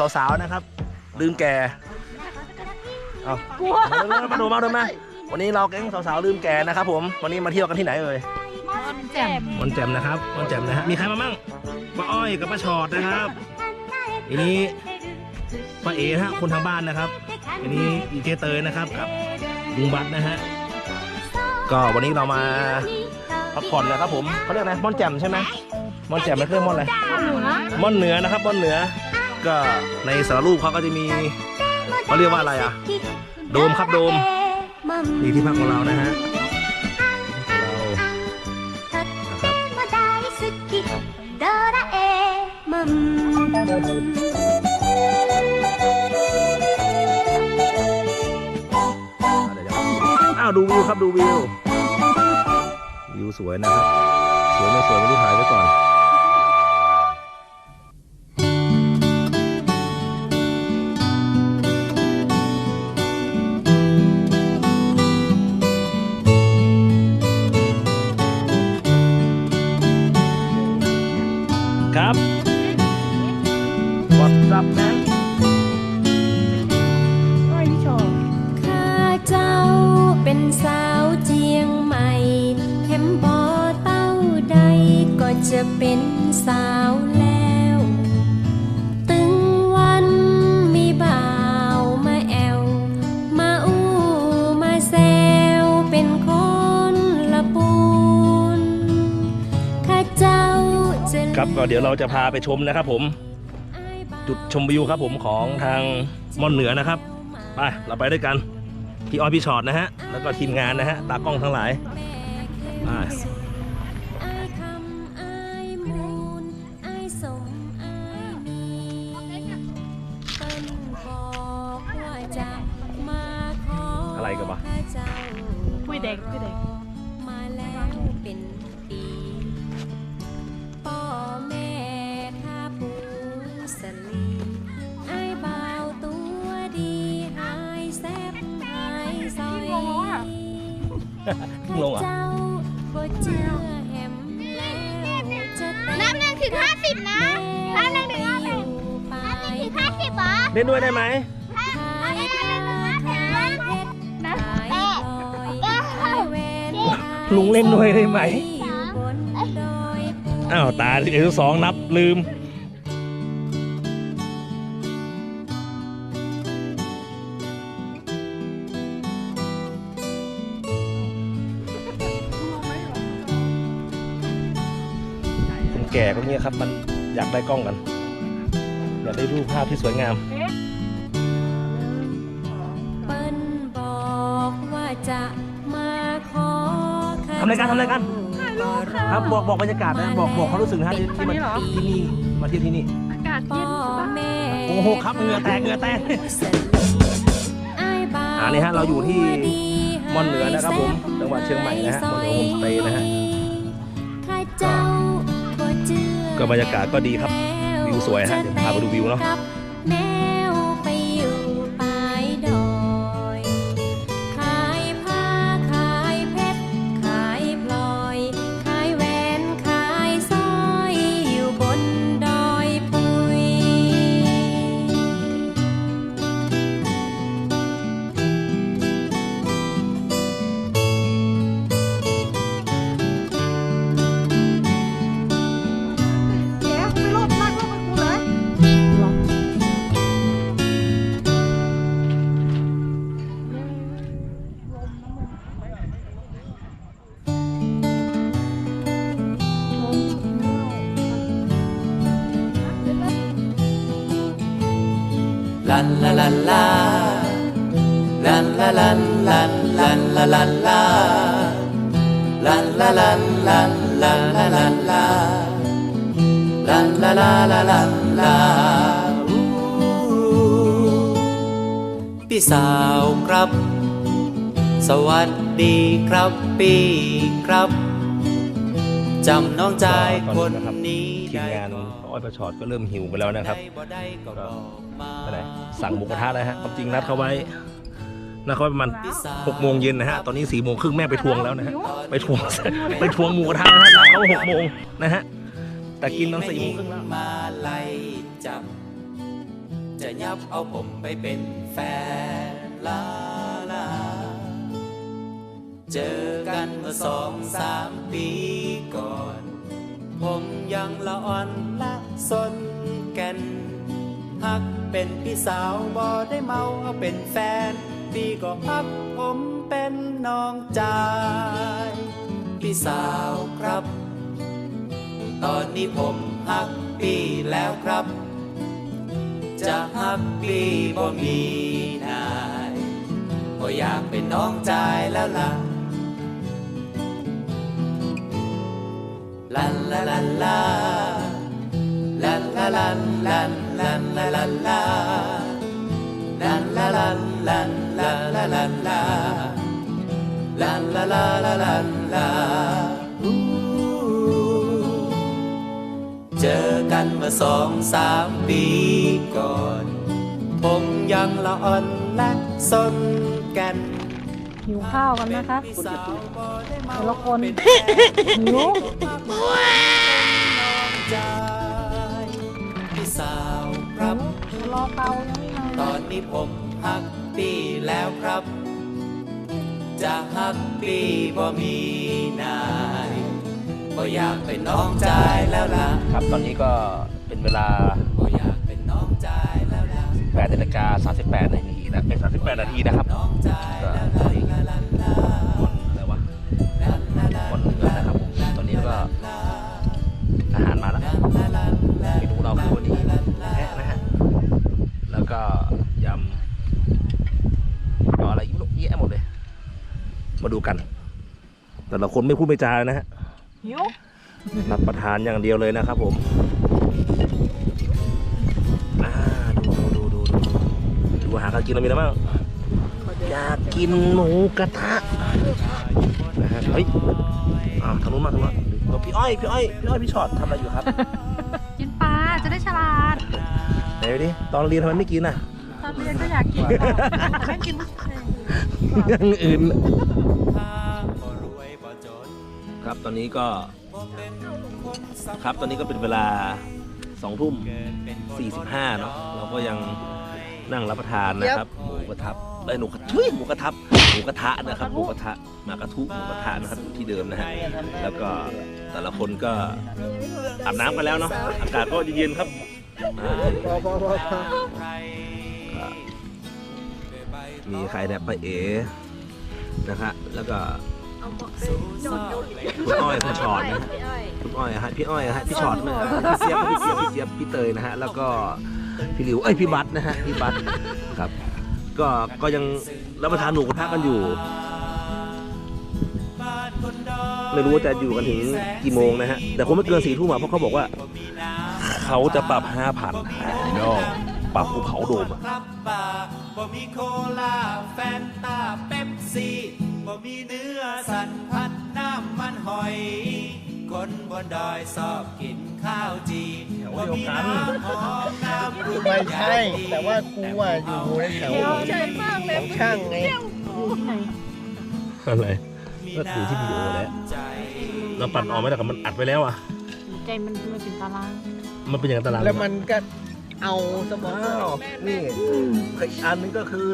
ก๊งสาวๆนะครับ ลืมแก่เอามาดูมาดูมาดูมาวันนี้เราแก๊งสาวๆลืมแก่นะครับผมวันนี้มาเที่ยวกันที่ไหนเอ่ยแจ่มมอนแจ่มนะครับมอนแจ่มนะฮะมีใครมามั่งป้าอ้อยกับป้าชอดนะครับอันนี้ป้าเอ๋นะฮะคนทางบ้านนะครับอันนี้อีเจเตยนะครับกับลุงบัตนะฮะก็วันนี้เรามาพักผ่อนนะครับผมเขาเรียกอะไรม่อนแจ่มใช่ไหมม่อนแจ่มมันเรียกม่อนอะไรหนูนะม่อนเหนือนะครับม่อนเหนือ ก็ในสารรูปเขาก็จะมีเขาเรียกว่าอะไรอะ โดมครับโดมนี่ที่พักของเรานะฮะอ้าวดูวิวครับดูวิววิวสวยนะครับ สวยไม่สวยไม่รู้ถ่ายไว้ก่อน ค ก็เดี๋ยวเราจะพาไปชมนะครับผม จุดชมวิวครับผมของทางม่อนเหนือนะครับ ไป เราไปด้วยกัน พี่อ้อยพี่ชอดนะฮะ แล้วก็ทีมงานนะฮะ ตากล้องทั้งหลาย ลงอะเจ้าบ่เชื่อแหมแล้วจะแต่นับหนึ่งถึงห้าสิบนะนับหนึ่งถึงห้าสิบไปถึงห้าสิบเหรอเล่นด้วยได้ไหมขายผ้าขายเพชรขายพลอยขายแหวนลุงเล่นด้วยได้ไหมอยู่บนดอยปูอ้าวตาเอลสองนับลืม แก่ก็เงี้ยครับ มันอยากได้กล้องกัน อยากได้รูปภาพที่สวยงาม เปิ้นบอกว่าจะมาขอข้ทำรายการทำรายการก็อครับบอกบอกบรรยากาศนะบอกบอกความรู้สึกนะฮะที่ที่มาที่นี่มาเที่ยวที่นี่ อากาศพ่เย็อนใช่ปะแม่โอ้โหครับเหงื่อแตกเหงื่อแตกอ้ายบ่าวอ่านี่ฮะเราอยู่ที่ตัวดีม่อนเหนือนะครับผมจังหวัดเชียงใหม่นะฮะม่อนเหนือโฮมสเตย์นะฮะ ก็บรรยากาศก็ดีครับวิวสวยฮะเดี๋ยวพาไปดูวิวเนาะ ลันลาลันลาลันลาลันลันลันลาลันลาลันลาลันลันลันลาลันลาลันลาลาลาลันลาพี่สาวครับ สวัสดีครับพี่ครับจำน้องชายคนนี้ได้งาน อ้อยประชอดก็เริ่มหิวไปแล้วนะครับได้บ่ได้ก็บอกมาไปไหนสั่งหมูกระทะแล้วฮะความจริงนัดเขาไว้นัดเขาไว้ประมาณหกโมงเย็นนะฮะตอนนี้สี่โมงครึ่งแม่ไปทวงแล้วนะฮะไปทวงไปทวงหมูกระทะนะฮะนัดเขาหกโมงนะฮะแต่กินตอนสี่โมงครึ่งแล้วมาไล่จับจะยับเอาผมไปเป็นแฟนลาลาเจอกันเมื่อสองสามปีก่อน ผมยังละอ่อนละ สนแกันฮักเป็นพี่สาวบ่ได้เมาเอาเป็นแฟนพี่ก็ฮักผมเป็นน้องจายพี่สาวครับ ตอนนี้ผมฮักพี่แล้วครับ จะฮักพี่บ่มีนายก็อยากเป็นน้องจายแล้วล่ะลันลาลันลา ลันลาลันลันลันลาลันลาลันลาลันลันลาลาลันลาลันลาลาลาลันลาอู้เจอกันเมื่อสองสามปีก่อน ผมยังละอ่อนและสนแกันหิวข้าวกันนะคะพี่สาวบ่ได้เมาแต่ละคนเป็นแฟนหิว เตายังไม่มาตอนนี้ผมฮักพี่แล้วครับ จะฮักพี่บ่มีนายบ่อยากเป็นน้องใจแล้วล่ะครับตอนนี้ก็เป็นเวลา บ่อยากเป็นน้องใจแล้วล่ะ8นาฬิกา38นาทีนะเป็น38 นาทีนะครับ น้องใจก็แล้วตล่ะอนนี้คนอ ดูกัน แต่ละคนไม่พูดไม่จาเลยนะฮะหิวรับประทานอย่างเดียวเลยนะครับผมอ่าดูดูดูดูดูดูอาหารการกินเรามีอะไรบ้างอยากกินหมูกระทะนะฮะเฮ้ยอ่าทางนู้นมาทางนู้นมาพี่อ้อยพี่อ้อยพี่อ้อยพี่ชอตทำอะไรอยู่ครับ กินปลาจะได้ฉลาดไหนดูดิตอนเรียนทำไมไม่กินอะ ตอนเรียนก็อยากกินแต่ไม่กิน อย่างอื่นถ้าบ่รวยบ่จนครับตอนนี้ก็บ่เป็นคนสำครับตอนนี้ก็เป็นเวลาสองทุ่มเกินเป็นคน45เนาะเราก็ยังนั่งรับประทานนะครับ หมูกระทะไอ้ยหนูกระทุยหมูกระทะหมูกระทะนะครับหมูกระทะมากระทุหมูกระทะนะครับอยู่ที่เดิมนะฮะแล้วก็แต่ละคนก็อาบน้ำกันแล้วเนาะอากาศก็เย็นๆครับอ่าใครก็ มีใครเนี่ยป้าเอ๋นะฮะแล้วก็คุณอ้อยคุณชอดนะฮะคุณอ้อยฮะพี่อ้อยฮะพี่ชอตนะฮะพี่เสียบพี่เสียบพี่เสียบพี่เตยนะฮะแล้วก็พี่หลิวเอ้ยพี่บัตนะฮะพี่บัตครับ ก็ก็ยังรับประทานหมูกระทะกันอยู่ ไม่รู้ว่าจะอยู่กันถึงกี่โมงนะฮะแต่คงไม่เกินสี่ทุ่มอะเพราะเขาบอกว่า เขาจะปรับห้าพันโย่ปรับภูเขาโดมอะครั บบาร์บ่มีโคลาแฟนตาเป๊ปซี่บ่มีเนื้อสันพัดน้ำมันหอย คนบนดอยชอบกินข้าวจีบ่มีน้ำหอมน้ำปรุงไม่ใช่อย่างดีแต่ว่ากูอะอยู่ในแถวของช่างไงอะไรก็ดูที่วิดีโอแล้วใจเราปัดออกไม่ได้กับมันอัดไว้แล้วอะ ใจมันมันเป็นตาราง มันเป็นอย่างนั้นตารางแล้วมันก็ เอาสมองนี่อีกอันนึงก็คือ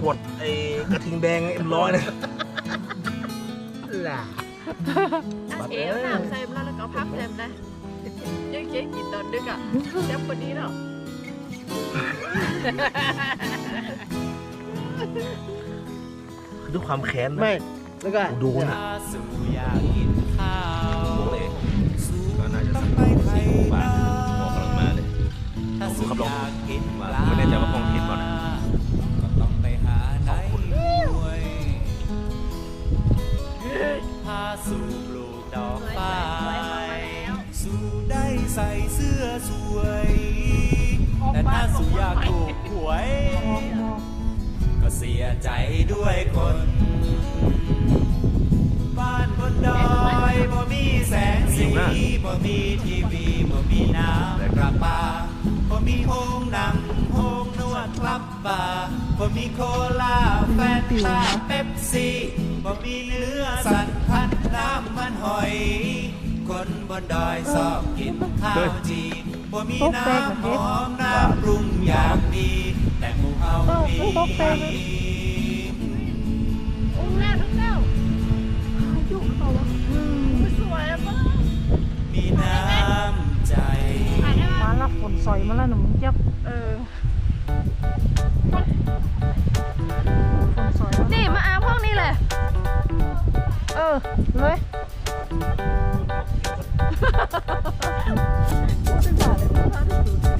ขวดไอ้กระทิงแดงเอ็มร้อยนะล่ะเอ๋น้ำใส่มาแล้วก็พับเต็มนะยังเจ๊กินตอนดึกอะเจ๊คนนี้เนาะคือด้วยความแค้นนะไม่ แล้วก็ดูนะถ้าสู่อยากกินข้าวบอกเลยก็น่าจะสักบาท ถ้าดูสู่ครับลองอยากกินปว่าลาไม่แน่ใจว่ากล้องเห็นก่อนนะก็ต้องไปหาไหนด้วยพาสู่ปลูกดอกไม้สู่ได้ใส่เสื้อสวย แต่ถ้าสู่อยากถูกหวย ก็เสียใจด้วยคน บ้านบนดอยบ่มีแสงสีบ่มีทีวีบ่มีน้ำประปา มีโฮงดังโฮงนวดคลับบาร์ผมมีโคลาแฟนตาเป๊ปซี่ผมมีเนื้อสัตว์พันน้ำมันหอย คนบนดอยชอบกินข้าวจีนผมมีน้ำหอมน้ำปรุงอย่างดี แต่หมูเฮามี ยัเออนี่มาอาห้องนี้เลย เออเลย我真的，我真的。